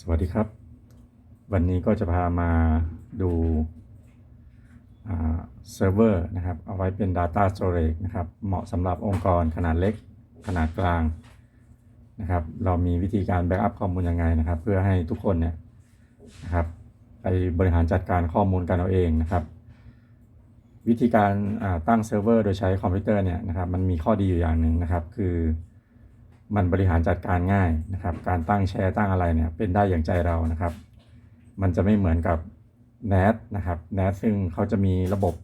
สวัสดีครับ วันนี้ก็จะพามาดูเซิร์ฟเวอร์นะครับ เอาไว้เป็น Data Storage นะครับ เหมาะสำหรับองค์กรขนาดเล็กขนาดกลางนะครับ เรามีวิธีการแบ็กอัพข้อมูลยังไงนะครับ เพื่อให้ทุกคนเนี่ยนะครับไปบริหารจัดการข้อมูลกันเอาเองนะครับ วิธีการตั้งเซิร์ฟเวอร์โดยใช้คอมพิวเตอร์เนี่ยนะครับ มันมีข้อดีอยู่อย่างหนึ่งนะครับ คือ มันบริหารจัดการง่ายนะครับ การตั้งแชร์ตั้งอะไรเนี่ยเป็นได้อย่างใจเรานะครับ มันจะไม่เหมือนกับ NAS นะครับ NAS ซึ่งเขาจะมีระบบ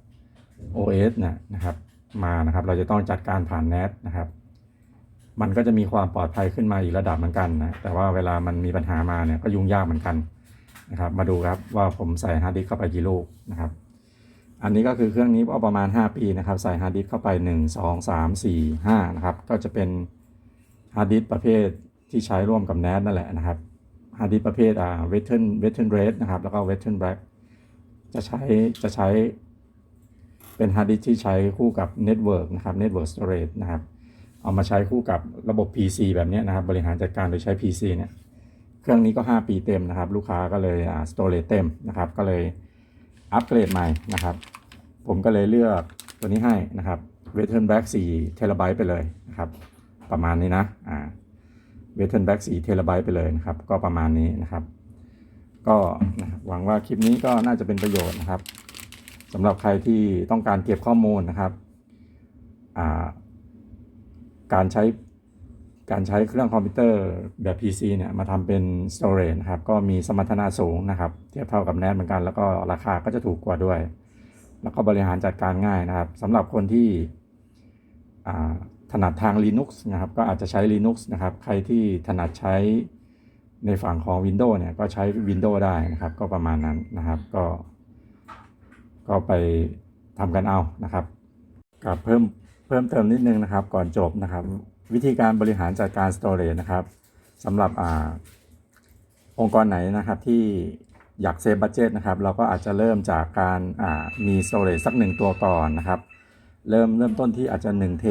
OS นะนะครับมานะครับ เราจะต้องจัดการผ่าน NAS นะครับ มันก็จะมีความปลอดภัยขึ้นมาอีกระดับเหมือนกันนะ แต่ว่าเวลามันมีปัญหามาเนี่ยก็ยุ่งยากเหมือนกันนะครับ มาดูครับว่าผมใส่ฮาร์ดดิสเข้าไปกี่ลูกนะครับ อันนี้ก็คือเครื่องนี้ก็ประมาณ 5 ปีนะครับ ใส่ฮาร์ดดิสเข้าไป 1 2 3 4 5นะครับ ก็จะเป็น ฮาร์ดดิสก์ประเภทที่ใช้ร่วมกับ NAS นั่นแหละนะครับฮาร์ดดิสก์ประเภทอ่า Western Western Red นะครับแล้วก็ Western Black จะใช้จะใช้เป็นฮาร์ดดิสก์ที่ใช้คู่กับ Network นะครับ Network Storage นะครับเอามาใช้คู่กับระบบ PC แบบนี้นะครับ บริหารจัดการโดยใช้ PC เนี่ยเครื่องนี้ก็ 5 ปีเต็มนะครับ ลูกค้าก็เลยอ่า storage เต็มนะครับ ก็เลยอัปเกรดใหม่นะครับ ผมก็เลยเลือกตัวนี้ให้นะครับ w e t e r n Black 4เทราไบต์ไปเลยนะครับ ประมาณนี้นะอ่า w e t e r n Black 4เทราไบต์ไปเลยนะครับ ก็ประมาณนี้นะครับ ก็หวังว่าคลิปนี้ก็น่าจะเป็นประโยชน์นะครับสำหรับใครที่ต้องการเก็บข้อมูลนะครับาการใช้การใช้เครื่องคอมพิวเตอร์แบบ PC เนี่ยมาทำเป็น storage นะครับ ก็มีสมรรถนะสูงนะครับ เทียบเท่ากับ NAS เหมือนกัน แล้วก็ราคาก็จะถูกกว่าด้วย แล้วก็บริหารจัดการง่ายนะครับสำหรับคนที่ ถนัดทาง Linux นะครับ ก็อาจจะใช้ Linux นะครับ ใครที่ถนัดใช้ในฝั่งของ Windows เนี่ย ก็ใช้ Windows ได้นะครับ ก็ประมาณนั้นนะครับ ก็ ก็ไปทำกันเอานะครับกับเพิ่มเพิ่มเติมนิดนึงนะครับ ก่อนจบนะครับ วิธีการบริหารจัดการ storage นะครับสำหรับอ่าองค์กรไหนนะครับที่อยากเซฟบัตเจตนะครับ เราก็อาจจะเริ่มจากการอ่ามี storage สักหนึ่งตัวก่อนนะครับ เริ่มเริ่มต้นที่อาจจะ1เท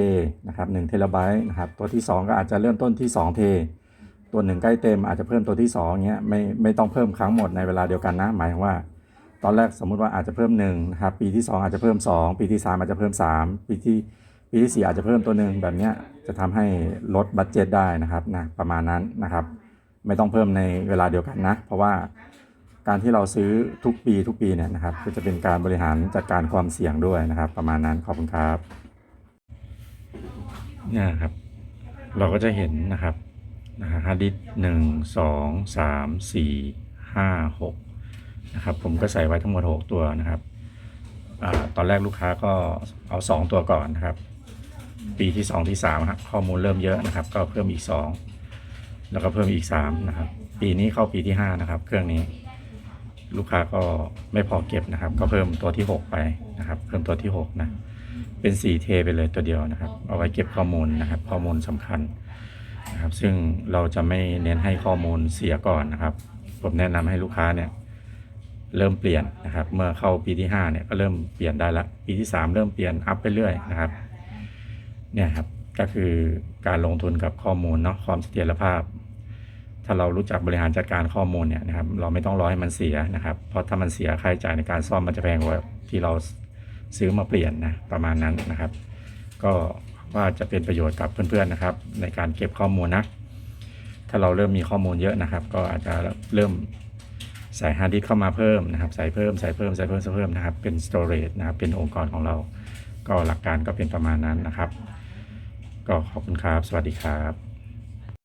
นะครับ1เทราไบต์นะครับตัวที่ 2 ก็อาจจะเริ่มต้นที่2เทตัวหนึ่งใกล้เต็มอาจจะเพิ่มตัวที่2เงี้ยไม่ไม่ต้องเพิ่มครั้งหมดในเวลาเดียวกันนะหมายถึงว่า ตอนแรกสมมุติว่าอาจจะเพิ่ม1นะครับปีที่ 2 อาจจะเพิ่ม 2 ปีที่ 3 อาจจะเพิ่ม 3 ปีที่ปีที่ 4 อาจจะเพิ่มตัวหนึ่งแบบเนี้ยจะทำให้ลดบัตเจตได้นะครับนะประมาณนั้นนะครับ ไม่ต้องเพิ่มในเวลาเดียวกันนะ เพราะว่า การที่เราซื้อทุกปีทุกปีเนี่ยนะครับก็จะเป็นการบริหารจัดการความเสี่ยงด้วยนะครับ ประมาณนั้นขอบคุณครับเนี่ยครับ เราก็จะเห็นนะครับนะฮะฮาร์ดดิสหนึ่งสองสามสี่ห้าหกนะครับ ผมก็ใส่ไว้ทั้งหมดหกตัวนะครับอาตอนแรกลูกค้าก็เอาสองตัวก่อนนะครับ ปีที่สองที่สามครับข้อมูลเริ่มเยอะนะครับ ก็เพิ่มอีกสองแล้วก็เพิ่มอีกสามนะครับ ปีนี้เข้าปีที่ห้านะครับ เครื่องนี้ ลูกค้าก็ไม่พอเก็บนะครับ ก็เพิ่มตัวที่หกไปนะครับ เพิ่มตัวที่หกนะ เป็นสี่เทไปเลยตัวเดียวนะครับ เอาไว้เก็บข้อมูลนะครับ ข้อมูลสำคัญนะครับ ซึ่งเราจะไม่เน้นให้ข้อมูลเสียก่อนนะครับ ผมแนะนำให้ลูกค้าเนี่ยเริ่มเปลี่ยนนะครับ เมื่อเข้าปีที่5เนี่ยก็เริ่มเปลี่ยนได้ละ ปีที่ 3 เริ่มเปลี่ยนอัพไปเรื่อยนะครับ เนี่ยครับ ก็คือการลงทุนกับข้อมูลเนาะ ความเสถียรภาพ ถ้าเรารู้จักบริหารจัดการข้อมูลเนี่ยนะครับเราไม่ต้องรอให้มันเสียนะครับ เพราะถ้ามันเสียค่าใช้จ่ายในการซ่อมมันจะแพงกว่าที่เราซื้อมาเปลี่ยนนะประมาณนั้นนะครับ ก็ว่าจะเป็นประโยชน์กับเพื่อนๆนะครับ ในการเก็บข้อมูลนะถ้าเราเริ่มมีข้อมูลเยอะนะครับ ก็อาจจะเริ่มใส่ฮาร์ดดิสเข้ามาเพิ่มนะครับ ใส่เพิ่มใส่เพิ่มใส่เพิ่มใส่เพิ่มนะครับ เป็น storage นะครับเป็นองค์กรของเรา ก็หลักการก็เป็นประมาณนั้นนะครับ ก็ขอบคุณครับ สวัสดีครับ